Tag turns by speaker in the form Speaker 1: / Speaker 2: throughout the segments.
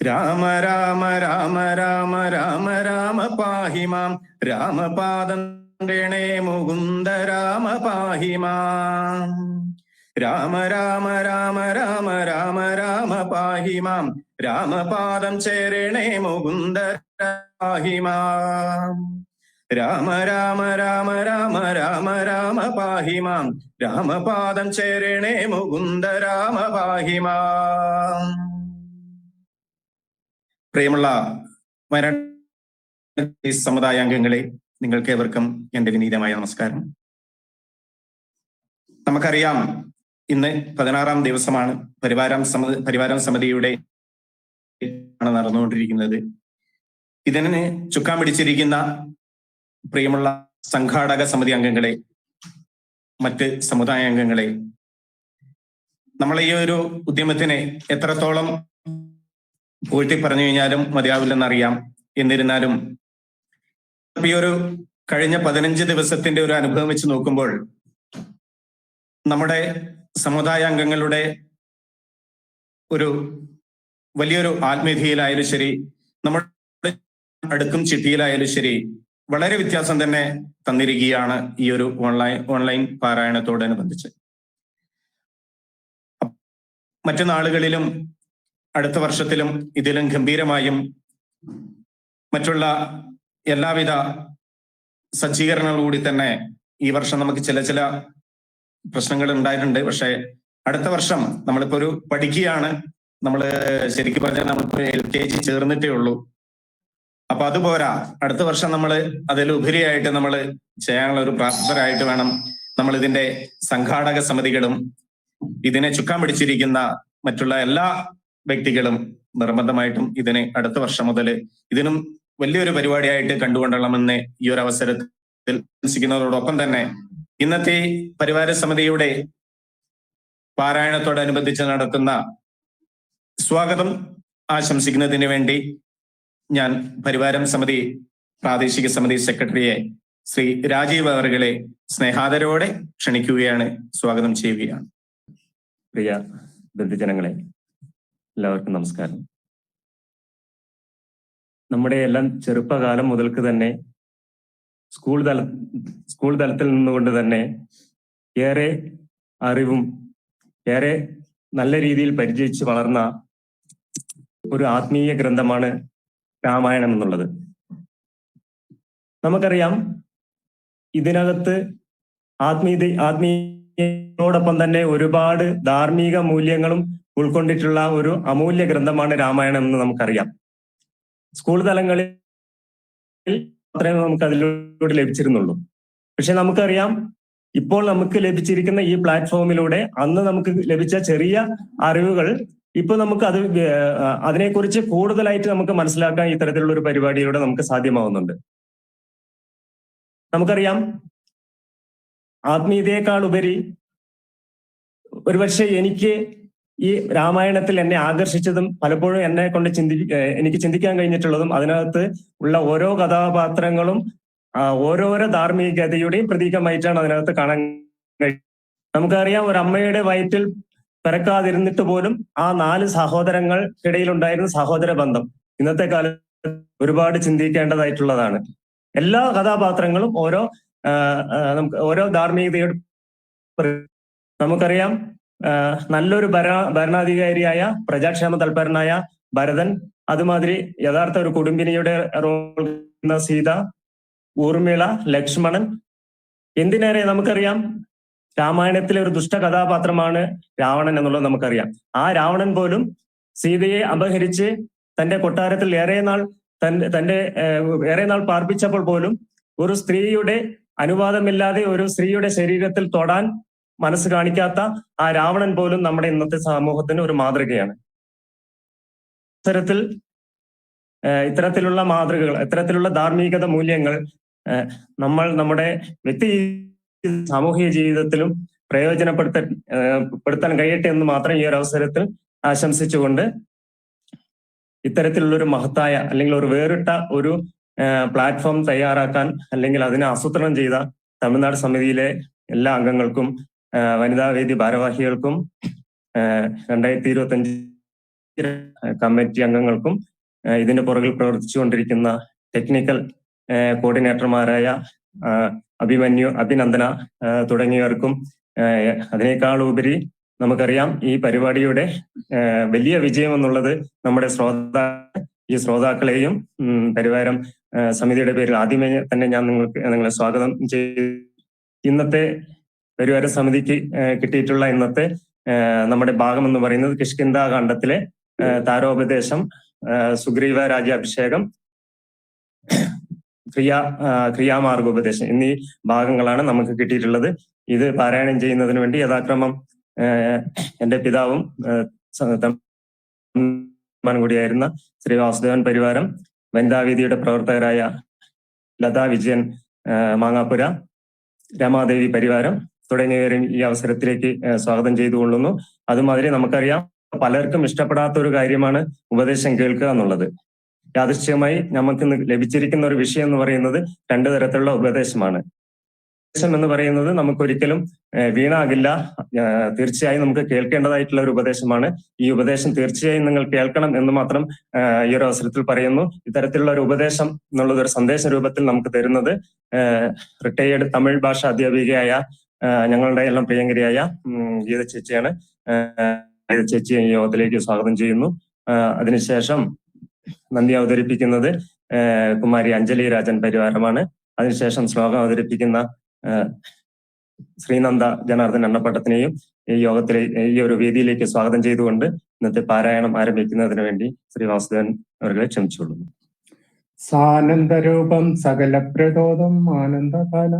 Speaker 1: രാമ രാമ രാമ രാമ രാമ രാമ പാഹി മാം രാമപാദം ഗണേ മുകുന്ദ രാമ പാഹി മാം രാമ രാമ രാമ രാമ രാമ രാമ പാഹി മാം രാമപാദം ചേരണേ മുകുന്ദ പാഹി മാം രാമ രാമ രാമ രാമ രാമ രാമ പാഹി മാം രാമപാദം ചേരണേ മുകുന്ദ രാമ പാഹി മാം പ്രിയമുള്ള വയനാട് സമുദായ അംഗങ്ങളെ നിങ്ങൾക്ക് ഏവർക്കും എന്റെ വിനീതമായ നമസ്കാരം. നമുക്കറിയാം ഇന്ന് പതിനാറാം ദിവസമാണ് പരിവാരം സമ പരിവാരം സമിതിയുടെ ആണ് നടന്നുകൊണ്ടിരിക്കുന്നത്. ഇതിന് ചുക്കാൻ പിടിച്ചിരിക്കുന്ന പ്രിയമുള്ള സംഘാടക സമിതി അംഗങ്ങളെ മറ്റ് സമുദായ അംഗങ്ങളെ നമ്മൾ ഈ ഒരു ഉദ്യമത്തിനെ എത്രത്തോളം പൂഴ്ത്തി പറഞ്ഞു കഴിഞ്ഞാലും മതിയാവില്ലെന്നറിയാം. എന്നിരുന്നാലും ഈ ഒരു കഴിഞ്ഞ പതിനഞ്ച് ദിവസത്തിന്റെ ഒരു അനുഭവം വെച്ച് നോക്കുമ്പോൾ നമ്മുടെ സമുദായ അംഗങ്ങളുടെ ഒരു വലിയൊരു ആത്മീയതയിലായാലും ശരി നമ്മുടെ അടുക്കും ചിട്ടിയിലായാലും ശരി വളരെ വ്യത്യാസം തന്നെ തന്നിരിക്കുകയാണ് ഈ ഒരു ഓൺലൈൻ ഓൺലൈൻ പാരായണത്തോടനുബന്ധിച്ച്. മറ്റു നാളുകളിലും അടുത്ത വർഷത്തിലും ഇതിലും ഗംഭീരമായും മറ്റുള്ള എല്ലാവിധ സജ്ജീകരണങ്ങളോടുകൂടി തന്നെ ഈ വർഷം നമുക്ക് ചില ചില പ്രശ്നങ്ങൾ ഉണ്ടായിട്ടുണ്ട്. പക്ഷെ അടുത്ത വർഷം നമ്മളിപ്പോ ഒരു പഠിക്കുകയാണ്. നമ്മൾ ശരിക്കും പറഞ്ഞാൽ നമ്മളിപ്പോ എൽ കെ ജി ചേർന്നിട്ടേ ഉള്ളൂ. അപ്പൊ അതുപോരാ അടുത്ത വർഷം നമ്മൾ അതിലുപരിയായിട്ട് നമ്മൾ ചെയ്യാനുള്ള ഒരു പ്രാപ്തരായിട്ട് വേണം നമ്മൾ ഇതിന്റെ സംഘാടക സമിതികളും ഇതിനെ ചുക്കാൻ പിടിച്ചിരിക്കുന്ന മറ്റുള്ള എല്ലാ വ്യക്തികളും നിർബന്ധമായിട്ടും ഇതിനെ അടുത്ത വർഷം മുതൽ ഇതിനും വലിയൊരു പരിപാടിയായിട്ട് കണ്ടുകൊണ്ടണമെന്ന് ഈ ഒരു അവസരത്തിൽ വിശ്വസിക്കുന്നതോടൊപ്പം തന്നെ ഇന്നത്തെ പരിവാര സമിതിയുടെ പാരായണത്തോടനുബന്ധിച്ച് നടത്തുന്ന സ്വാഗതം ആശംസിക്കുന്നതിന് വേണ്ടി ഞാൻ പരിവാരം സമിതി പ്രാദേശിക സമിതി സെക്രട്ടറിയെ ശ്രീ രാജീവ് അവറുകളെ സ്നേഹാദരോടെ ക്ഷണിക്കുകയാണ്. സ്വാഗതം ചെയ്യുകയാണ്.
Speaker 2: പ്രിയ ബന്ധുജനങ്ങളെ എല്ലാവർക്കും നമസ്കാരം. നമ്മുടെ എല്ലാം ചെറുപ്പകാലം മുതൽക്ക് തന്നെ സ്കൂൾ തല സ്കൂൾ തലത്തിൽ നിന്നുകൊണ്ട് തന്നെ ഏറെ അറിവും ഏറെ നല്ല രീതിയിൽ പരിചയിച്ച് വളർന്ന ഒരു ആത്മീയ ഗ്രന്ഥമാണ് രാമായണം എന്നുള്ളത്. നമുക്കറിയാം ഇതിനകത്ത് ആത്മീയ ആത്മീയതോടൊപ്പം തന്നെ ഒരുപാട് ധാർമ്മിക മൂല്യങ്ങളും ഉൾക്കൊണ്ടിട്ടുള്ള ഒരു അമൂല്യ ഗ്രന്ഥമാണ് രാമായണം എന്ന് നമുക്കറിയാം. സ്കൂൾ തലങ്ങളിൽ മാത്രമേ നമുക്ക് അതിലൂടെ ലഭിച്ചിരുന്നുള്ളൂ. പക്ഷെ നമുക്കറിയാം ഇപ്പോൾ നമുക്ക് ലഭിച്ചിരിക്കുന്ന ഈ പ്ലാറ്റ്ഫോമിലൂടെ അന്ന് നമുക്ക് ലഭിച്ച ചെറിയ അറിവുകൾ ഇപ്പൊ നമുക്ക് അത് അതിനെക്കുറിച്ച് കൂടുതലായിട്ട് നമുക്ക് മനസ്സിലാക്കാൻ ഇത്തരത്തിലുള്ള ഒരു പരിപാടിയിലൂടെ നമുക്ക് സാധ്യമാവുന്നുണ്ട്. നമുക്കറിയാം ആത്മീയതയേക്കാൾ ഉപരി ഒരുപക്ഷെ എനിക്ക് ഈ രാമായണത്തിൽ എന്നെ ആകർഷിച്ചതും പലപ്പോഴും എന്നെ കൊണ്ട് ചിന്തി എനിക്ക് ചിന്തിക്കാൻ കഴിഞ്ഞിട്ടുള്ളതും അതിനകത്ത് ഉള്ള ഓരോ കഥാപാത്രങ്ങളും ഓരോരോ ധാർമ്മികതയുടെയും പ്രതീകമായിട്ടാണ് അതിനകത്ത് കാണാൻ നമുക്കറിയാം ഒരു അമ്മയുടെ വയറ്റിൽ പിറക്കാതിരുന്നിട്ട് പോലും ആ നാല് സഹോദരങ്ങൾക്കിടയിൽ ഉണ്ടായിരുന്ന സഹോദര ബന്ധം ഇന്നത്തെ കാലത്ത് ഒരുപാട് ചിന്തിക്കേണ്ടതായിട്ടുള്ളതാണ്. എല്ലാ കഥാപാത്രങ്ങളും ഓരോ നമുക്ക് ഓരോ ധാർമ്മികതയുടെ നമുക്കറിയാം നല്ലൊരു ഭരണ ഭരണാധികാരിയായ പ്രജാക്ഷേമ തൽപരനായ ഭരതൻ അതുമാതിരി യഥാർത്ഥ ഒരു കുടുംബിനിയുടെ റോൾ സീത ഊർമിള ലക്ഷ്മണൻ എന്തിനേറെ നമുക്കറിയാം? രാമായണത്തിലെ ഒരു ദുഷ്ട കഥാപാത്രമാണ് രാവണൻ എന്നുള്ളത് നമുക്കറിയാം. ആ രാവണൻ പോലും സീതയെ അപഹരിച്ച് തന്റെ കൊട്ടാരത്തിൽ ഏറെ നാൾ തന്റെ ഏറെ നാൾ പാർപ്പിച്ചപ്പോൾ പോലും ഒരു സ്ത്രീയുടെ അനുവാദമില്ലാതെ ഒരു സ്ത്രീയുടെ ശരീരത്തിൽ തൊടാൻ മനസ്സ് കാണിക്കാത്ത ആ രാവണൻ പോലും നമ്മുടെ ഇന്നത്തെ സമൂഹത്തിന് ഒരു മാതൃകയാണ്. ഇത്തരത്തിൽ ഇത്തരത്തിലുള്ള മാതൃകകൾ ഇത്തരത്തിലുള്ള ധാർമ്മികത മൂല്യങ്ങൾ നമ്മൾ നമ്മുടെ വ്യക്തി സാമൂഹിക ജീവിതത്തിലും പ്രയോജനപ്പെടുത്ത പെടുത്താൻ കഴിയട്ടെ എന്ന് മാത്രം ഈ ഒരു അവസരത്തിൽ ആശംസിച്ചുകൊണ്ട് ഇത്തരത്തിലുള്ള ഒരു മഹത്തായ അല്ലെങ്കിൽ ഒരു വേറിട്ട ഒരു പ്ലാറ്റ്ഫോം തയ്യാറാക്കാൻ അല്ലെങ്കിൽ അതിനെ ആസൂത്രണം ചെയ്ത തമിഴ്നാട് സമിതിയിലെ എല്ലാ അംഗങ്ങൾക്കും വനിതാ വേദി ഭാരവാഹികൾക്കും രണ്ടായിരത്തി ഇരുപത്തി അഞ്ച് കമ്മിറ്റി അംഗങ്ങൾക്കും ഇതിന്റെ പുറകിൽ പ്രവർത്തിച്ചുകൊണ്ടിരിക്കുന്ന ടെക്നിക്കൽ കോർഡിനേറ്റർമാരായ അഭിമന്യു അഭിനന്ദന തുടങ്ങിയവർക്കും അതിനേക്കാൾ ഉപരി നമുക്കറിയാം ഈ പരിപാടിയുടെ വലിയ വിജയം എന്നുള്ളത് നമ്മുടെ ശ്രോതാ ഈ ശ്രോതാക്കളെയും പരിവാരം സമിതിയുടെ പേരിൽ ആദ്യമേ തന്നെ ഞാൻ നിങ്ങൾക്ക് നിങ്ങളെ സ്വാഗതം ചെയ്തു. ഇന്നത്തെ പരിവാര സമിതിക്ക് കിട്ടിയിട്ടുള്ള ഇന്നത്തെ നമ്മുടെ ഭാഗം എന്ന് പറയുന്നത് കിഷ്കിന്ദ കാണ്ഡത്തിലെ താരോപദേശം സുഗ്രീവ രാജ്യാഭിഷേകം ക്രിയാ ക്രിയാമാർഗോപദേശം എന്നീ ഭാഗങ്ങളാണ് നമുക്ക് കിട്ടിയിട്ടുള്ളത്. ഇത് പാരായണം ചെയ്യുന്നതിന് വേണ്ടി യഥാക്രമം എന്റെ പിതാവും കൂടിയായിരുന്ന ശ്രീ വാസുദേവൻ പരിവാരം വനിതാവേദിയുടെ പ്രവർത്തകരായ ലതാ വിജയൻ മാങ്ങാപ്പുര രമാദേവി പരിവാരം തുടങ്ങിയവരും ഈ അവസരത്തിലേക്ക് സ്വാഗതം ചെയ്തുകൊള്ളുന്നു. അതുമാതിരി നമുക്കറിയാം പലർക്കും ഇഷ്ടപ്പെടാത്ത ഒരു കാര്യമാണ് ഉപദേശം കേൾക്കുക എന്നുള്ളത്. യാദൃശ്ചികമായി നമുക്ക് ലഭിച്ചിരിക്കുന്ന ഒരു വിഷയം എന്ന് പറയുന്നത് രണ്ടു തരത്തിലുള്ള ഉപദേശമാണ്. ഉപദേശം എന്ന് പറയുന്നത് നമുക്കൊരിക്കലും വീണാകില്ല. തീർച്ചയായും നമുക്ക് കേൾക്കേണ്ടതായിട്ടുള്ള ഒരു ഉപദേശമാണ്. ഈ ഉപദേശം തീർച്ചയായും നിങ്ങൾ കേൾക്കണം എന്ന് മാത്രം ഈ ഒരു അവസരത്തിൽ പറയുന്നു. ഇത്തരത്തിലുള്ള ഒരു ഉപദേശം എന്നുള്ളത് ഒരു സന്ദേശ രൂപത്തിൽ നമുക്ക് തരുന്നത് റിട്ടയേർഡ് തമിഴ് ഭാഷ അധ്യാപികയായ ഞങ്ങളുടെ എല്ലാം പ്രിയങ്കരിയായ ഗീത ചേച്ചിയാണ്. ഗീത ചേച്ചിയെ യോഗത്തിലേക്ക് സ്വാഗതം ചെയ്യുന്നു. അതിനുശേഷം നന്ദി അവതരിപ്പിക്കുന്നത് കുമാരി അഞ്ജലി രാജൻ പരിവാരമാണ്. അതിനുശേഷം ശ്ലോകം അവതരിപ്പിക്കുന്ന ശ്രീനന്ദ ജനാർദ്ദൻ എണ്ണപ്പട്ടത്തിനെയും ഈ യോഗത്തിലെ ഈ ഒരു വേദിയിലേക്ക് സ്വാഗതം ചെയ്തുകൊണ്ട് ഇന്നത്തെ പാരായണം ആരംഭിക്കുന്നതിന് വേണ്ടി ശ്രീ വാസുദേവൻ അവരെ ക്ഷമിച്ചുകൊള്ളുന്നു
Speaker 3: സാനന്ദരൂപം സകല പ്രചോദം ആനന്ദകാല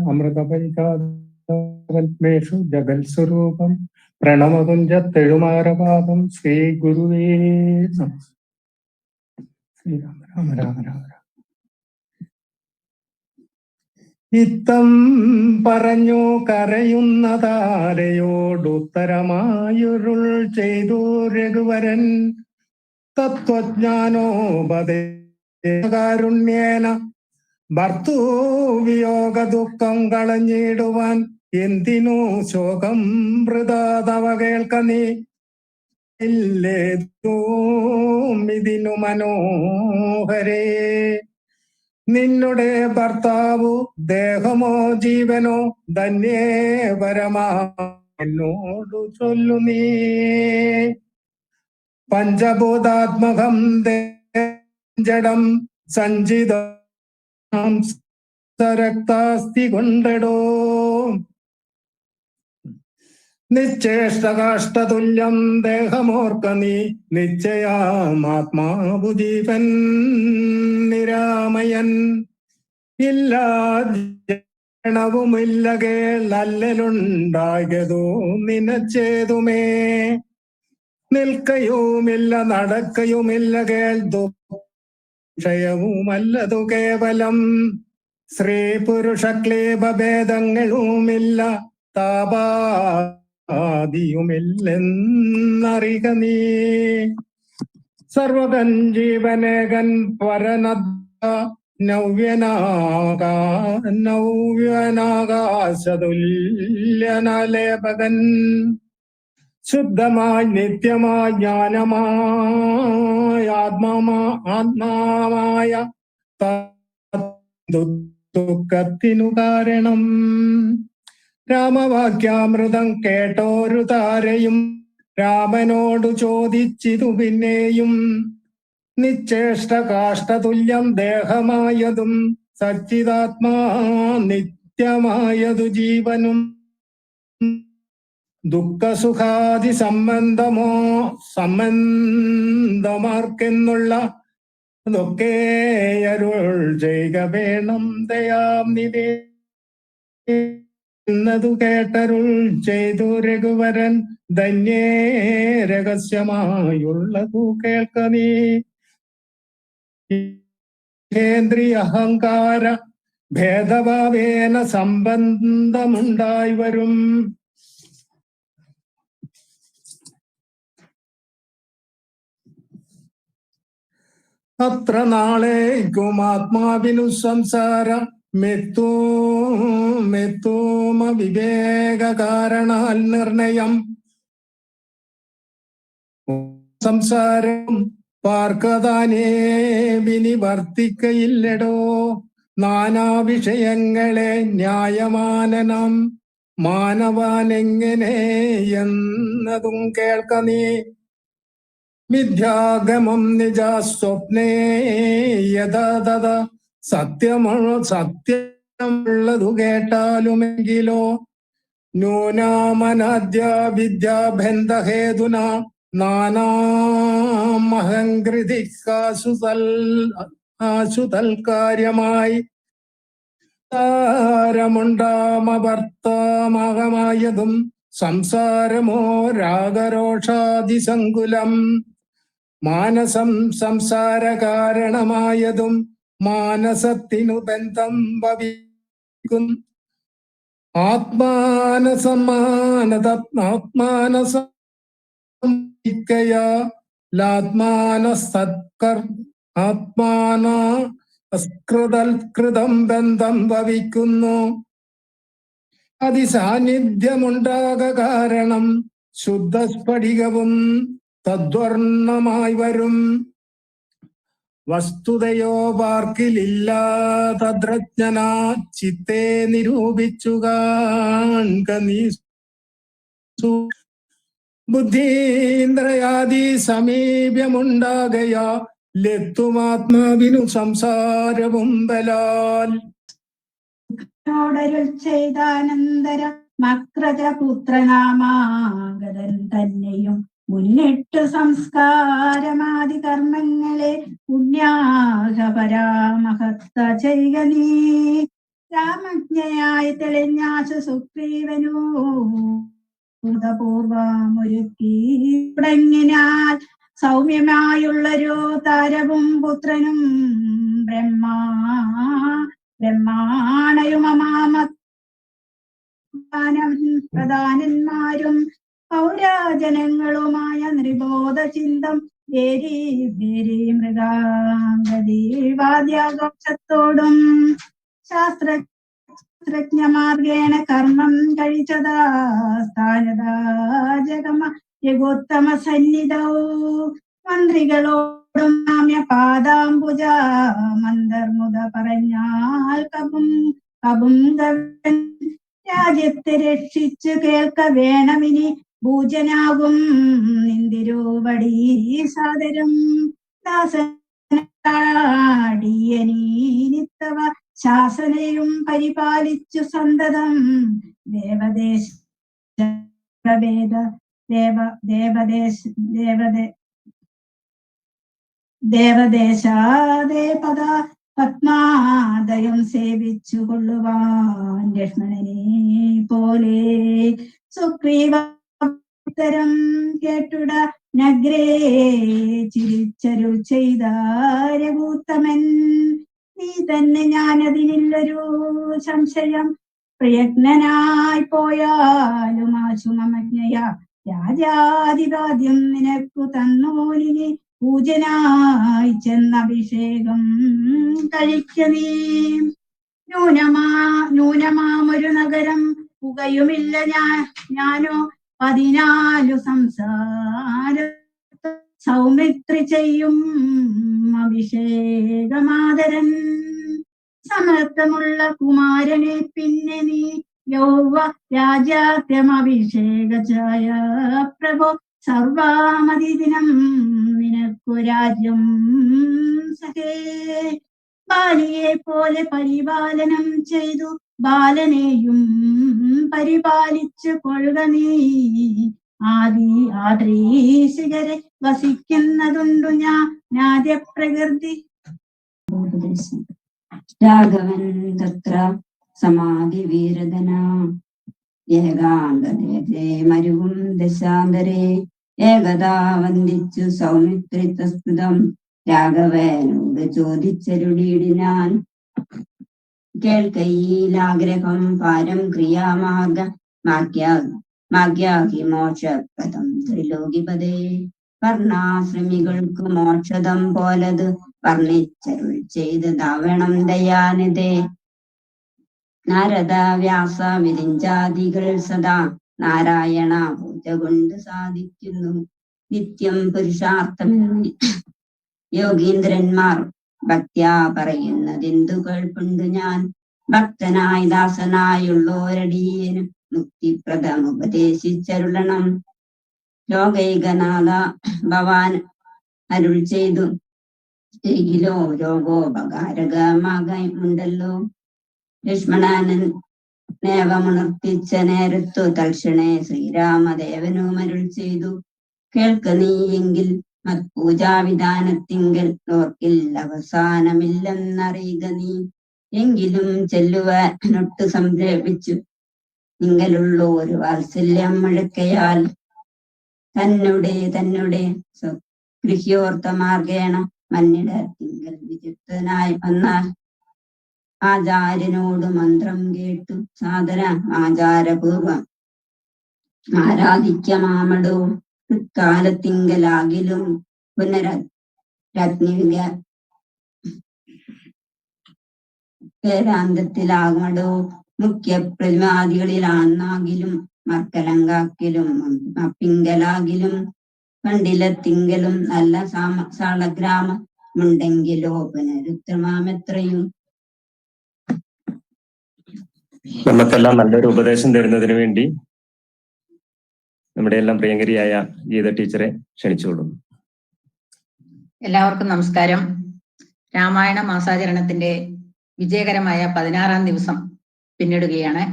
Speaker 3: അമൃതപരികാൽമേഷു ജഗത്സ്വരൂപം പ്രണമകുഞ്ച തെഴുമാരപാദം ശ്രീ ഗുരുവേ. ശ്രീരാമ രാമ രാമ രാമ രാമ. ഇത്തം പറഞ്ഞു കരയുന്നതാരയോടുത്തരമായുരുൾ ചെയ്തു രഘുവരൻ. തത്വജ്ഞാനോപദേശകാരുണ്യേന. ഭർത്തൂവിയോഗ ദുഃഖം കളഞ്ഞിടുവാൻ എന്തിനു ശോകം വൃതാതവ കേൾക്ക നീ? ഇല്ലേ ഇതിനു മനോഹരേ. നിന്നുടെ ഭർത്താവു ദേഹമോ ജീവനോ ധന്യേ പരമാ എന്നോടു ചൊല്ലു നീ. പഞ്ചഭൂതാത്മകം ജഡം സഞ്ചിതം രക്താസ്തി കൊണ്ടടോ. നിശ്ചേഷ്ടകാഷ്ടതുല്യം ദേഹമോർക്ക നീ നിശ്ചയാമാത്മാവു നിരാമയൻ. ഇല്ല ജനവുമില്ല കേളല്ലലുണ്ടായതോ നിനച്ചേതുമേ. നിൽക്കയുമില്ല നടക്കയുമില്ല കേൾ ദുഷയവുമല്ലതു കേവലം. സ്ത്രീ പുരുഷ ക്ലേബഭേദങ്ങളുമില്ല താപാദിയുമില്ലെന്നറിക നീ. സർവതൻ ജീവനകൻ പരനദ്ദ നവ്യനാകാ നവ്യനാകാശതുല്യനലേപകൻ. ശുദ്ധമായി നിത്യമായി ജ്ഞാനമായ ആത്മാമാ ആത്മാവായ ദുഃഖത്തിനു കാരണം. രാമവാക്യാമൃതം കേട്ടോരു താരയും രാമനോടു ചോദിച്ചിതു പിന്നെയും. നിശ്ചേഷ്ട കാഷ്ടതുല്യം ദേഹമായതും സച്ചിതാത്മാ നിത്യമായതു ജീവനും. ദുഃഖസുഖാദി സംബന്ധമോ സംബന്ധമാർക്കെന്നുള്ള അതൊക്കെ അരുൾ വേണം ദയാം നിവേ എന്നതു കേട്ടരുൾ ചെയ്തു രഘുവരൻ ധന്യേ രഹസ്യമായുള്ളതു കേൾക്ക നീ. കേന്ദ്രീയ അഹങ്കാര ഭേദഭാവേന സംബന്ധമുണ്ടായി വരും അത്ര നാളേക്കും ആത്മാവിനു സംസാര മെത്തൂമ വിവേക കാരണാൽ നിർണയം സംസാരം പാർക്കതാനേ വിനിവർത്തിക്കയില്ലടോ നാനാ വിഷയങ്ങളെ ന്യായമാനനം. മാനവാനെങ്ങനെ എന്നതും കേൾക്ക നീ. മിഥ്യാഗമം നിജ സ്വപ്നേ യഥാ സത്യമോ സത്യമുള്ളതു കേട്ടാലുമെങ്കിലോ? നൂനാമനാദ്യ വിദ്യാബന്ധഹേതുന നാനാമഹങ്കൃതിക്കാശു തൽ ആശു തൽക്കാര്യമായി താരമുണ്ടാമവർത്തമാകമായതും സംസാരമോ രാഗരോഷാദിസങ്കുലം മാനസം സംസാര കാരണമായതും മാനസത്തിനു ബന്ധം ഭവിക്കും. ആത്മാനസമാനത ആത്മാനസയാ ലാത്മാനസത്കർ ആത്മാന അസ്കൃതൽകൃതം ബന്ധം ഭവിക്കുന്നു. അതിസാന്നിധ്യമുണ്ടാക കാരണം ശുദ്ധസ്ഫടികവും തദ്വർണമായി വരും. വസ്തുതയോ പാർക്കിലില്ല തദ്രജ്ഞന ചിത്തെ നിരൂപിച്ചു ബുദ്ധീന്ദ്രയാദി സമീപ്യമുണ്ടാകയാ ലത്തുമാത്മാവിനു സംസാരവും ബലാൽ ോടരുൾ
Speaker 4: ചെയ്താനന്തരം മക്രജ പുത്രനാമാഗതൻ തന്നെയും മുന്നിട്ട് സംസ്കാരമാദി കർമ്മങ്ങളെ പുണ്യാഹ പരാമഹത്ത ചെയ്യുക നീ. രാമജ്ഞയായി തെളിഞ്ഞാശു സുഗ്രീവനു തുടങ്ങിനാൽ സൗമ്യമായുള്ളൊരു താരവും പുത്രനും ബ്രഹ്മാ ബ്രഹ്മാണയുമമാമ പ്രധാനന്മാരും പൗരാജനങ്ങളുമായ നിർബോധ ചിന്തം വേരി വേരി മൃഗാംഗദീവാദ്യാഘോഷത്തോടും ശാസ്ത്ര ശാസ്ത്രജ്ഞമാർഗേണ കർമ്മം കഴിച്ചതാ. ജഗമ യഗോത്തമ സന്നിധൗ. മന്ത്രികളോടും നാമ്യ പാദാംബുജ മന്ദർമുത പറഞ്ഞാൽ കബും കബും രാജ്യത്തെ രക്ഷിച്ചു കേൾക്ക വേണമിനി ഭൂജനാകും നിന്തിരുവടി സാദരം ദാസനീനിത്തവ ശാസനയും പരിപാലിച്ചു സന്തതം. ദേവദേശ വേദ ദേവ ദേവദേശ ദേവദേ ദേവദേശാദേപദ പത്മാദയം സേവിച്ചു കൊള്ളുവാൻ ലക്ഷ്മണനെ പോലെ സുഗ്രീവത്തരം കേട്ടുട. നഗ്രേ ചിരിച്ചരു ചെയ്തൂത്തമൻ നീ തന്നെ ഞാനതിനില്ലൊരു സംശയം. പ്രയത്നനായി പോയാലും ആശുമജ്ഞയ രാജാതിദാദ്യം നിനക്കു തന്നോലിനി പൂജനായി ചെന്നഭിഷേകം കഴിക്ക നീ. ന്യൂനമാ ന്യൂനമാമൊരു നഗരം പുകയുമില്ല ഞാൻ ഞാനോ പതിനാലു സംസാര സൗമിത്രി ചെയ്യും അഭിഷേകമാതരൻ. സമർത്ഥമുള്ള കുമാരനെ പിന്നെ നീ യൗവ രാജാത്യമഭിഷേക ചായ പ്രഭോ. സർവാമതി ദിനം നിനക്കു രാജ്യം സഹേ ബാലിയെ പോലെ പരിപാലനം ചെയ്തു ബാലനെയും പരിപാലിച്ചു കൊള്ളുക നീ. ആദി ആദ്രീശികരെ വസിക്കുന്നതുണ്ടു ഞാൻ. ആദ്യ പ്രകൃതി
Speaker 5: രാഘവൻ തത്ര സമാധി വീരതന ഏകാന്തരേ മരുവും ദശാന്തരേ ഏകദാ വന്ദിച്ചു സൗമിത്രിതസ്തുതം. രാഘവനോട് ചോദിച്ചരുടിയിടിനാൻ കേൾക്കയിലാഗ്രഹം പാരം ക്രിയാമാർഗ മാഗ്യാ മോക്ഷപദം ത്രിലോകിപദേ. വർണാശ്രമികൾക്ക് മോക്ഷതം പോലത് വർണിച്ചരുൾ ചെയ്തതാവണം ദയാനിതേ നാരദ വ്യാസ വിരിഞ്ചാദികൾ സദാ നാരായണ പൂജ കൊണ്ട് സാധിക്കുന്നു. നിത്യം പുരുഷാർത്ഥമെന്ന് യോഗീന്ദ്രന്മാർ ഭക്ത്യാ പറയുന്നതെന്തു കേൾപ്പുണ്ട് ഞാൻ? ഭക്തനായി ദാസനായുള്ളോരടിയനും മുക്തിപ്രദം ഉപദേശിച്ചരുളണം. ലോകൈകനാഥ ഭവാൻ അരുൾ ചെയ്തു. രോഗോപകാരകമാകുണ്ടല്ലോ ലക്ഷ്മണാനൻ നേവമുണർത്തിച്ച നേരത്തു തൽക്ഷണേ ശ്രീരാമദേവനും അരുൾ ചെയ്തു. കേൾക്ക നീയെങ്കിൽ മത്പൂജാവിധാനത്തിങ്കൽ നോർക്കില്ല അവസാനമില്ലെന്നറിയുക നീ. എങ്കിലും ചെല്ലുവാനൊട്ട് സംരംഭിച്ചു. നിങ്ങളുള്ള ഒരു വാത്സല്യം മുഴക്കയാൽ. തന്നെ തന്നെ ഗൃഹ്യോർത്ത മാർഗേണ മന്നിട തിങ്കൽ വിചിത്തനായി വന്നാൽ. ആചാര്യനോട് മന്ത്രം കേട്ടു. സാധന ആചാരപൂർവം. ആരാധിക്ക മാമടോ കാലത്തിങ്കലാകിലും പുനര രത്നിക പേരാന്തത്തിലാകടോ മുഖ്യ പ്രതിമാദികളിലാണെന്നാകിലും മർക്കലങ്കാക്കിലും പിങ്കലാകിലും കണ്ടിലത്തിങ്കലും നല്ല സാമ സാളഗ്രാമമുണ്ടെങ്കിലോ പുനരുത്തമാമെത്രയും?
Speaker 2: നമുക്കെല്ലാം നല്ലൊരു ഉപദേശം തരുന്നതിന് വേണ്ടി നമ്മുടെ എല്ലാം പ്രിയങ്കരിയായ ഗീത ടീച്ചറെ ക്ഷണിച്ചുകൊള്ളുന്നു.
Speaker 6: എല്ലാവർക്കും നമസ്കാരം. രാമായണ മാസാചരണത്തിന്റെ വിജയകരമായ പതിനാറാം ദിവസം പിന്നിടുകയാണ്.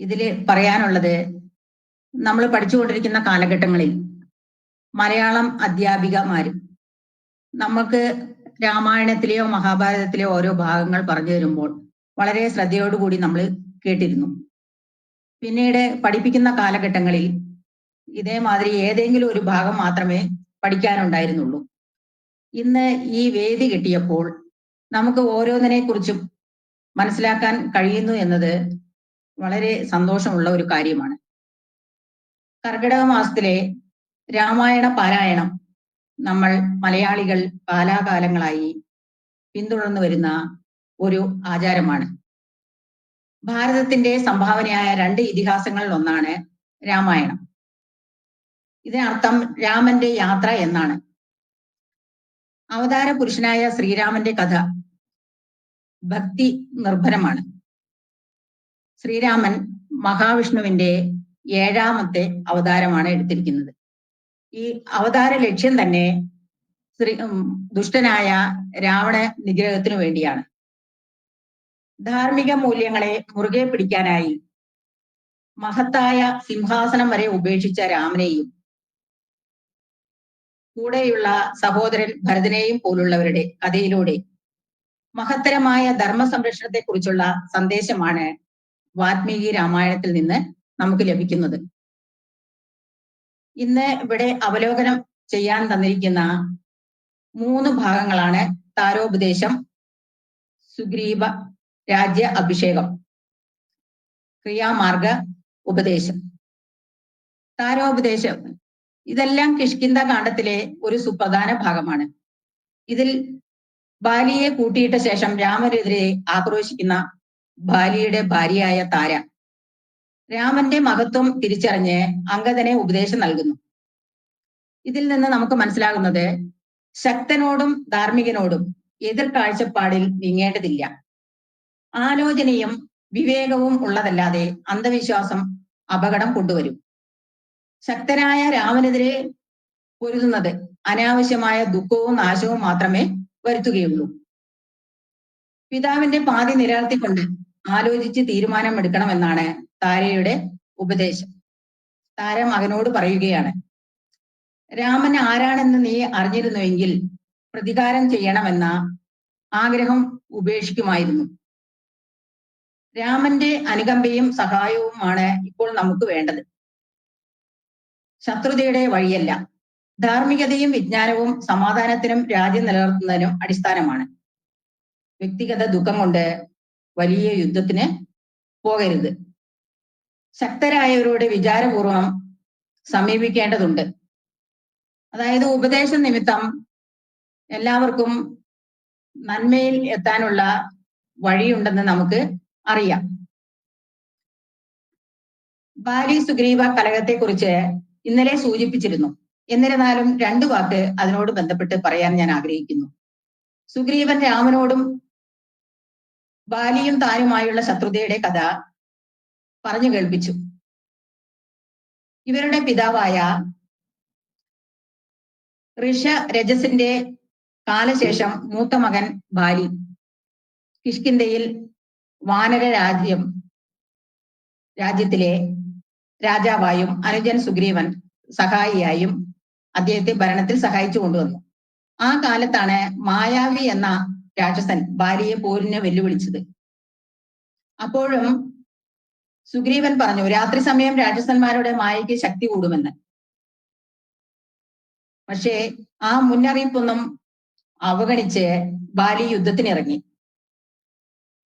Speaker 6: ഇതിൽ പറയാനുള്ളത് നമ്മൾ പഠിച്ചുകൊണ്ടിരിക്കുന്ന കാലഘട്ടങ്ങളിൽ മലയാളം അധ്യാപികമാര് നമുക്ക് രാമായണത്തിലെയോ മഹാഭാരതത്തിലെയോ ഓരോ ഭാഗങ്ങൾ പറഞ്ഞു തരുമ്പോൾ വളരെ ശ്രദ്ധയോടുകൂടി നമ്മൾ കേട്ടിരുന്നു. പിന്നീട് പഠിപ്പിക്കുന്ന കാലഘട്ടങ്ങളിൽ ഇതേമാതിരി ഏതെങ്കിലും ഒരു ഭാഗം മാത്രമേ പഠിക്കാനുണ്ടായിരുന്നുള്ളൂ. ഇന്ന് ഈ വേദി കിട്ടിയപ്പോൾ നമുക്ക് ഓരോന്നിനെ കുറിച്ചും മനസ്സിലാക്കാൻ കഴിയുന്നു എന്നത് വളരെ സന്തോഷമുള്ള ഒരു കാര്യമാണ്. കർക്കിടക മാസത്തിലെ രാമായണ പാരായണം നമ്മൾ മലയാളികൾ കാലാകാലങ്ങളായി പിന്തുടർന്നു വരുന്ന ഒരു ആചാരമാണ്. ഭാരതത്തിന്റെ സംഭാവനയായ രണ്ട് ഇതിഹാസങ്ങളിൽ ഒന്നാണ് രാമായണം. ഇതിനർത്ഥം രാമന്റെ യാത്ര എന്നാണ്. അവതാര പുരുഷനായ ശ്രീരാമന്റെ കഥ ഭക്തി നിർഭരമാണ്. ശ്രീരാമൻ മഹാവിഷ്ണുവിന്റെ ഏഴാമത്തെ അവതാരമാണ് എടുത്തിരിക്കുന്നത്. ഈ അവതാര ലക്ഷ്യം തന്നെ ശ്രീ ദുഷ്ടനായ രാവണ നിഗ്രഹത്തിനു വേണ്ടിയാണ്. ധാർമ്മിക മൂല്യങ്ങളെ മുറുകെ പിടിക്കാനായി മഹത്തായ സിംഹാസനം വരെ ഉപേക്ഷിച്ച രാമനെയും കൂടെയുള്ള സഹോദരൻ ഭരതനെയും പോലുള്ളവരുടെ കഥയിലൂടെ മഹത്തരമായ ധർമ്മ സംരക്ഷണത്തെ കുറിച്ചുള്ള സന്ദേശമാണ് വാത്മീകി രാമായണത്തിൽ നിന്ന് നമുക്ക് ലഭിക്കുന്നത്. ഇന്ന് ഇവിടെ അവലോകനം ചെയ്യാൻ തന്നിരിക്കുന്ന മൂന്ന് ഭാഗങ്ങളാണ് താരോപദേശം സുഗ്രീവ രാജ്യ അഭിഷേകം. ക്രിയാമാർഗ ഉപദേശം. താരോപദേശം. ഇതെല്ലാം കിഷ്കിന്ത കാണ്ഡത്തിലെ ഒരു സുപ്രധാന ഭാഗമാണ്. ഇതിൽ ബാലിയെ കൂട്ടിയിട്ട ശേഷം രാമനെതിരെ ആക്രോശിക്കുന്ന ബാലിയുടെ ഭാര്യയായ താര. രാമന്റെ മഹത്വം തിരിച്ചറിഞ്ഞ് അംഗതനെ ഉപദേശം നൽകുന്നു. ഇതിൽ നിന്ന് നമുക്ക് മനസ്സിലാകുന്നത് ശക്തനോടും ധാർമ്മികനോടും എതിർ കാഴ്ചപ്പാടിൽ നീങ്ങേണ്ടതില്ല. ആലോചനയും വിവേകവും ഉള്ളതല്ലാതെ അന്ധവിശ്വാസം അപകടം കൊണ്ടുവരും. ശക്തനായ രാമനെതിരെ പൊരുതുന്നത് അനാവശ്യമായ ദുഃഖവും നാശവും മാത്രമേ വരുത്തുകയുള്ളൂ. പിതാവിന്റെ പാതി നിലനിർത്തിക്കൊണ്ട് ആലോചിച്ച് തീരുമാനമെടുക്കണമെന്നാണ് താരയുടെ ഉപദേശം. താര മകനോട് പറയുകയാണ് രാമൻ ആരാണെന്ന് നീ അറിഞ്ഞിരുന്നുവെങ്കിൽ പ്രതികാരം ചെയ്യണമെന്ന ആഗ്രഹം ഉപേക്ഷിക്കുമായിരുന്നു. രാമന്റെ അനുകമ്പയും സഹായവുമാണ് ഇപ്പോൾ നമുക്ക് വേണ്ടത്. ശത്രുതയുടെ വഴിയല്ല. ധാർമ്മികതയും വിജ്ഞാനവും സമാധാനത്തിനും രാജ്യം നിലനിർത്തുന്നതിനും അടിസ്ഥാനമാണ്. വ്യക്തിഗത ദുഃഖം കൊണ്ട് വലിയ യുദ്ധത്തിന് പോകരുത്. ശക്തരായവരോട് വിചാരപൂർവം സമീപിക്കേണ്ടതുണ്ട്. അതായത് ഉപദേശ നിമിത്തം എല്ലാവർക്കും നന്മയിൽ എത്താനുള്ള വഴിയുണ്ടെന്ന് നമുക്ക് അറിയാം. ബാലി സുഗ്രീവ കലഹത്തെ കുറിച്ച് ഇന്നലെ സൂചിപ്പിച്ചിരുന്നു. എന്നിരുന്നാലും രണ്ടു വാക്ക് അതിനോട് ബന്ധപ്പെട്ട് പറയാൻ ഞാൻ ആഗ്രഹിക്കുന്നു. സുഗ്രീവൻ രാമനോടും ബാലിയും താനുമായുള്ള ശത്രുതയുടെ കഥ പറഞ്ഞു കേൾപ്പിച്ചു. ഇവരുടെ പിതാവായ ഋഷ രജസിന്റെ കാലശേഷം മൂത്ത മകൻ ബാലി കിഷ്കിന്തയിൽ വാനര രാജ്യം രാജ്യത്തിലെ രാജാവായും അനുജൻ സുഗ്രീവൻ സഹായിയായും അദ്ദേഹത്തെ ഭരണത്തിൽ സഹായിച്ചു കൊണ്ടുവന്നു. ആ കാലത്താണ് മായാവി എന്ന രാക്ഷസൻ ഭാര്യയെ പോരിനെ വെല്ലുവിളിച്ചത്. അപ്പോഴും സുഗ്രീവൻ പറഞ്ഞു രാത്രി സമയം രാക്ഷസന്മാരുടെ മായയ്ക്ക് ശക്തി കൂടുമെന്ന്. പക്ഷേ ആ മുന്നറിയിപ്പൊന്നും അവഗണിച്ച് ബാലി യുദ്ധത്തിനിറങ്ങി.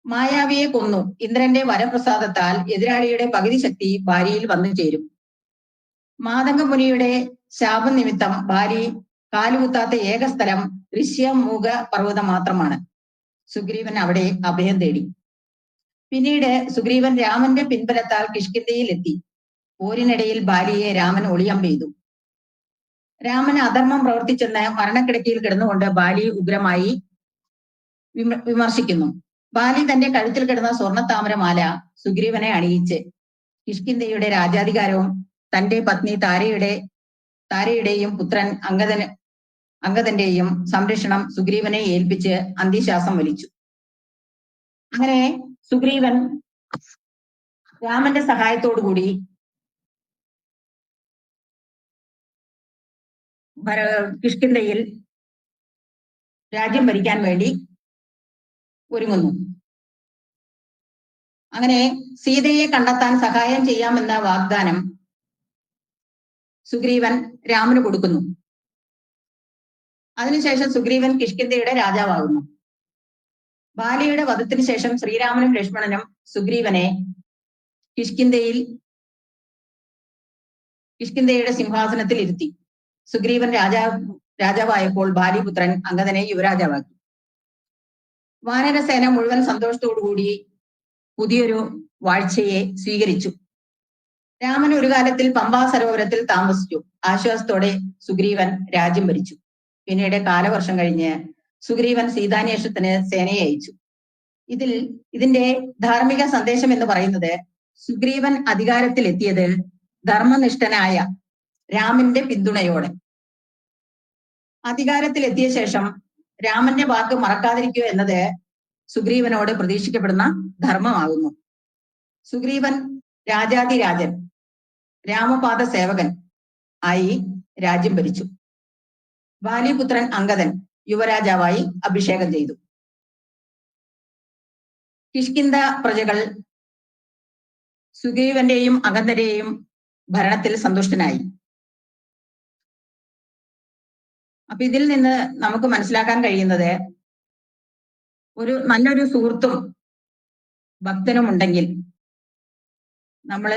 Speaker 6: മായാവിയെ കൊന്നു. ഇന്ദ്രന്റെ വരപ്രസാദത്താൽ എതിരാളിയുടെ പകുതി ശക്തി ഭാര്യയിൽ വന്നു ചേരും. മാതംഗമുനിയുടെ ശാപം നിമിത്തം ഭാര്യ കാലുകുത്താത്ത ഏക സ്ഥലം ഋഷ്യമൂക പർവതം മാത്രമാണ്. സുഗ്രീവൻ അവിടെ അഭയം തേടി. പിന്നീട് സുഗ്രീവൻ രാമന്റെ പിൻബലത്താൽ കിഷ്കിന്തയിൽ എത്തി പോരിനിടയിൽ ബാലിയെ രാമൻ ഒളിയം ചെയ്തു രാമൻ അധർമ്മം പ്രവർത്തിച്ചെന്ന് മരണക്കിടക്കയിൽ കിടന്നുകൊണ്ട് ബാലി ഉഗ്രമായി വിമർശിക്കുന്നു. ബാലി തന്റെ കഴുത്തിൽ കിടന്ന സ്വർണ താമരമാല സുഗ്രീവനെ അണിയിച്ച്. കിഷ്കിന്തയുടെ രാജാധികാരവും തന്റെ പത്നി താരയുടെ താരയുടെയും പുത്രൻ അംഗദന് അംഗദന്റെയും സംരക്ഷണം സുഗ്രീവനെ ഏൽപ്പിച്ച് അന്ത്യശ്വാസം വലിച്ചു. അങ്ങനെ സുഗ്രീവൻ രാമന്റെ സഹായത്തോടുകൂടി കിഷ്കിന്ധയിൽ രാജ്യം ഭരിക്കാൻ വേണ്ടി ഒരുങ്ങുന്നു. അങ്ങനെ സീതയെ കണ്ടെത്താൻ സഹായം ചെയ്യാമെന്ന വാഗ്ദാനം സുഗ്രീവൻ രാമന് കൊടുക്കുന്നു. അതിനുശേഷം സുഗ്രീവൻ കിഷ്കിന്ധയുടെ രാജാവാകുന്നു. ബാലിയുടെ വധത്തിന് ശേഷം ശ്രീരാമനും ലക്ഷ്മണനും സുഗ്രീവനെ കിഷ്കിന്ധയിൽ കിഷ്കിന്ധയുടെ സിംഹാസനത്തിൽ ഇരുത്തി. സുഗ്രീവൻ രാജാ രാജാവായപ്പോൾ ബാലിപുത്രൻ അംഗതനെ യുവരാജാവാക്കി. വാനരസേന മുഴുവൻ സന്തോഷത്തോടുകൂടി പുതിയൊരു വാഴ്ചയെ സ്വീകരിച്ചു. രാമൻ ഒരു കാലത്തിൽ പമ്പാ സരോവരത്തിൽ താമസിച്ചു. ആശ്വാസത്തോടെ സുഗ്രീവൻ രാജ്യം ഭരിച്ചു. പിന്നീട് കാലവർഷം കഴിഞ്ഞ് സുഗ്രീവൻ സീതാന്വേഷണത്തിന് സേനയെ അയച്ചു. ഇതിൽ ഇതിന്റെ ധാർമ്മിക സന്ദേശം എന്ന് പറയുന്നത് സുഗ്രീവൻ അധികാരത്തിൽ എത്തിയത് ധർമ്മനിഷ്ഠനായ രാമന്റെ പിന്തുണയോടെ. അധികാരത്തിൽ എത്തിയ ശേഷം രാമന്റെ വാക്ക് മറക്കാതിരിക്കുക എന്നത് സുഗ്രീവനോട് പ്രതീക്ഷിക്കപ്പെടുന്ന ധർമ്മമാകുന്നു. സുഗ്രീവൻ രാജാതിരാജൻ രാമപാദ സേവകൻ ആയി രാജ്യം ഭരിച്ചു. ബാലിപുത്രൻ അങ്കദൻ യുവരാജാവായി അഭിഷേകം ചെയ്തു. കിഷ്കിന്ത പ്രജകൾ സുഗ്രീവന്റെയും അകന്തരെയും ഭരണത്തിൽ സന്തുഷ്ടനായി. അപ്പൊ ഇതിൽ നിന്ന് നമുക്ക് മനസ്സിലാക്കാൻ കഴിയുന്നത് ഒരു നല്ലൊരു സുഹൃത്തും ഭക്തനും ഉണ്ടെങ്കിൽ നമ്മൾ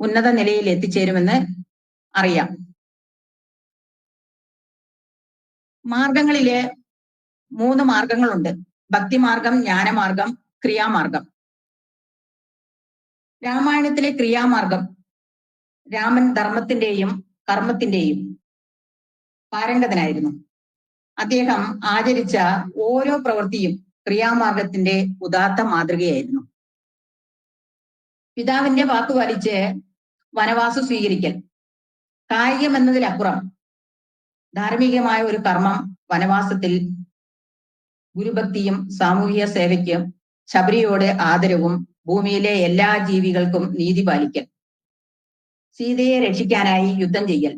Speaker 6: ഉന്നത നിലയിൽ എത്തിച്ചേരുമെന്ന് അറിയാം. മാർഗങ്ങളിലെ മൂന്ന് മാർഗങ്ങളുണ്ട്. ഭക്തിമാർഗം ജ്ഞാനമാർഗം ക്രിയാമാർഗം. രാമായണത്തിലെ ക്രിയാമാർഗം രാമൻ ധർമ്മത്തിന്റെയും കർമ്മത്തിന്റെയും പാരംഗതനായിരുന്നു അദ്ദേഹം ആചരിച്ച ഓരോ പ്രവൃത്തിയും ക്രിയാമാർഗത്തിന്റെ ഉദാത്ത മാതൃകയായിരുന്നു. പിതാവിന്റെ വാക്ക് പാലിച്ച് വനവാസം സ്വീകരിക്കൽ കായികം എന്നതിലപ്പുറം ധാർമ്മികമായ ഒരു കർമ്മം വനവാസത്തിൽ ഗുരുഭക്തിയും സാമൂഹിക സേവയ്ക്കും ശബരിയോട് ആദരവും ഭൂമിയിലെ എല്ലാ ജീവികൾക്കും നീതി പാലിക്കൽ സീതയെ രക്ഷിക്കാനായി യുദ്ധം ചെയ്യൽ.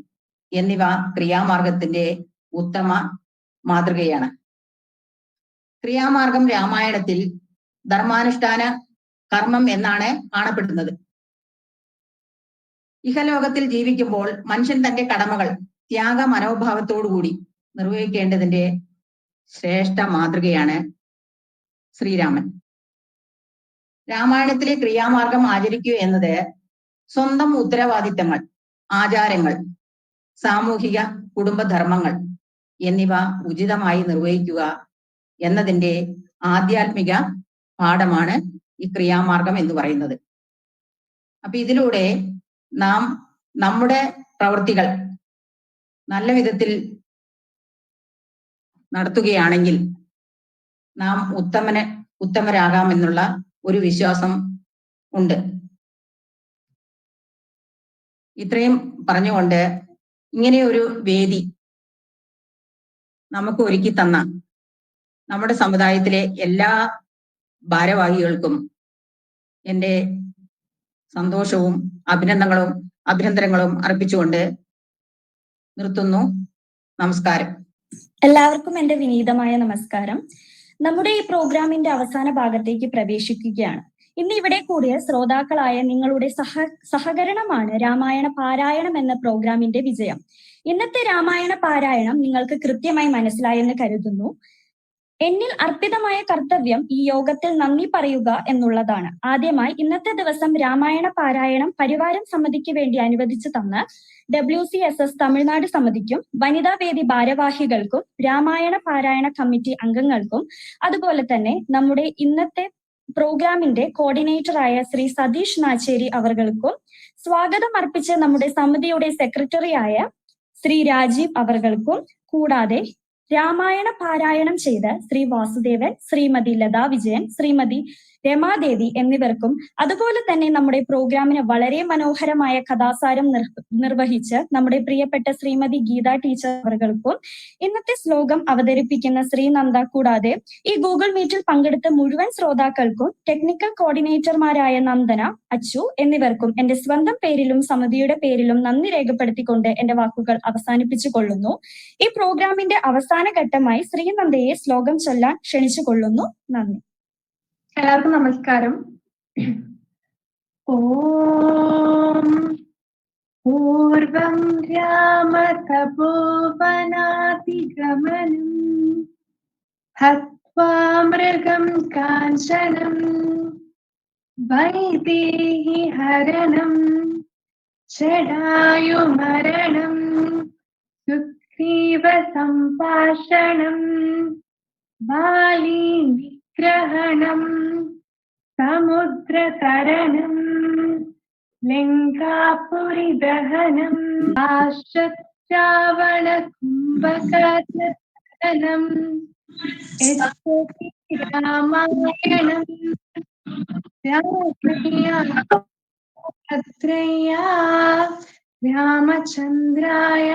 Speaker 6: എന്നിവ ക്രിയാമാർഗത്തിന്റെ ഉത്തമ മാതൃകയാണ്. ക്രിയാമാർഗം രാമായണത്തിൽ ധർമാനുഷ്ഠാന കർമ്മം എന്നാണ് കാണപ്പെടുന്നത്. ഇഹലോകത്തിൽ ജീവിക്കുമ്പോൾ മനുഷ്യൻ തന്റെ കടമകൾ ത്യാഗ മനോഭാവത്തോടുകൂടി നിർവഹിക്കേണ്ടതിന്റെ ശ്രേഷ്ഠ മാതൃകയാണ് ശ്രീരാമൻ. രാമായണത്തിലെ ക്രിയാമാർഗം ആചരിക്കുക എന്നത് സ്വന്തം ഉത്തരവാദിത്തങ്ങൾ ആചാരങ്ങൾ സാമൂഹിക കുടുംബധർമ്മങ്ങൾ എന്നിവ ഉചിതമായി നിർവഹിക്കുക എന്നതിന്റെ ആധ്യാത്മിക പാഠമാണ് ഈ ക്രിയാമാർഗം എന്ന് പറയുന്നത്. അപ്പൊ ഇതിലൂടെ നാം നമ്മുടെ പ്രവൃത്തികൾ നല്ല വിധത്തിൽ നടത്തുകയാണെങ്കിൽ നാം ഉത്തമന് ഉത്തമരാകാമെന്നുള്ള ഒരു വിശ്വാസം ഉണ്ട്. ഇത്രയും പറഞ്ഞുകൊണ്ട് ഇങ്ങനെ ഒരു വേദി നമുക്ക് ഒരുക്കി തന്ന നമ്മുടെ സമുദായത്തിലെ എല്ലാ ഭാരവാഹികൾക്കും എന്റെ സന്തോഷവും അഭിനന്ദനങ്ങളും അഭിനന്ദനങ്ങളും അർപ്പിച്ചുകൊണ്ട് നിർത്തുന്നു. നമസ്കാരം.
Speaker 7: എല്ലാവർക്കും എന്റെ വിനീതമായ നമസ്കാരം. നമ്മുടെ ഈ പ്രോഗ്രാമിന്റെ അവസാന ഭാഗത്തേക്ക് പ്രവേശിക്കുകയാണ്. ഇന്ന് ഇവിടെ കൂടിയ ശ്രോതാക്കളായ നിങ്ങളുടെ സഹ സഹകരണമാണ് രാമായണ പാരായണം എന്ന പ്രോഗ്രാമിന്റെ വിജയം. ഇന്നത്തെ രാമായണ പാരായണം നിങ്ങൾക്ക് കൃത്യമായി മനസ്സിലായെന്ന് കരുതുന്നു. എന്നിൽ അർപ്പിതമായ കർത്തവ്യം ഈ യോഗത്തിൽ നന്ദി പറയുക എന്നുള്ളതാണ്. ആദ്യമായി ഇന്നത്തെ ദിവസം രാമായണ പാരായണം പരിവാരം സമിതിക്ക് വേണ്ടി അനുവദിച്ചു തന്ന W C S S Tamil Nadu സമിതിക്കും വനിതാ വേദി ഭാരവാഹികൾക്കും രാമായണ പാരായണ കമ്മിറ്റി അംഗങ്ങൾക്കും അതുപോലെ തന്നെ നമ്മുടെ ഇന്നത്തെ പ്രോഗ്രാമിന്റെ കോർഡിനേറ്ററായ ശ്രീ സതീഷ് നാച്ചേരി അവർകൾക്കും സ്വാഗതം അർപ്പിച്ച നമ്മുടെ സമിതിയുടെ സെക്രട്ടറിയായ ശ്രീ രാജീവ് അവർകൾക്കും കൂടാതെ രാമായണ പാരായണം ചെയ്ത ശ്രീ വാസുദേവൻ ശ്രീമതി ലതാ വിജയൻ ശ്രീമതി രമാദേവി എന്നിവർക്കും അതുപോലെ തന്നെ നമ്മുടെ പ്രോഗ്രാമിന് വളരെ മനോഹരമായ കഥാസാരം നിർവഹിച്ച് നമ്മുടെ പ്രിയപ്പെട്ട ശ്രീമതി ഗീത ടീച്ചർ അവർക്കും ഇന്നത്തെ ശ്ലോകം അവതരിപ്പിക്കുന്ന ശ്രീ നന്ദ കൂടാതെ ഈ ഗൂഗിൾ മീറ്റിൽ പങ്കെടുത്ത മുഴുവൻ ശ്രോതാക്കൾക്കും ടെക്നിക്കൽ കോർഡിനേറ്റർമാരായ നന്ദന അച്ചു എന്നിവർക്കും എന്റെ സ്വന്തം പേരിലും സമിതിയുടെ പേരിലും നന്ദി രേഖപ്പെടുത്തിക്കൊണ്ട് എന്റെ വാക്കുകൾ അവസാനിപ്പിച്ചു കൊള്ളുന്നു. ഈ പ്രോഗ്രാമിന്റെ അവസാന ഘട്ടമായി ശ്രീനന്ദയെ ശ്ലോകം ചൊല്ലാൻ ക്ഷണിച്ചു കൊള്ളുന്നു. നന്ദി.
Speaker 8: എല്ലാവർക്കും നമസ്കാരം. ഓം പൂർവം രാമതപോവനാതിഗമനം. ഹൃഗം കാഞ്ചനം. വൈദേഹി ഹരണം. ജടായുമരണം സുഗ്രീവ സംഭാഷണം. ബാലി ग्रहणम् समुद्रतरणम् लिङ्गापुरिदहनम् आश्रवणकुम्भकरणम् रामायणम् भद्रया रामचन्द्राय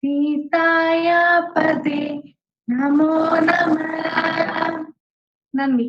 Speaker 8: सीताया पदे नमो नमः। നമ നന്ദി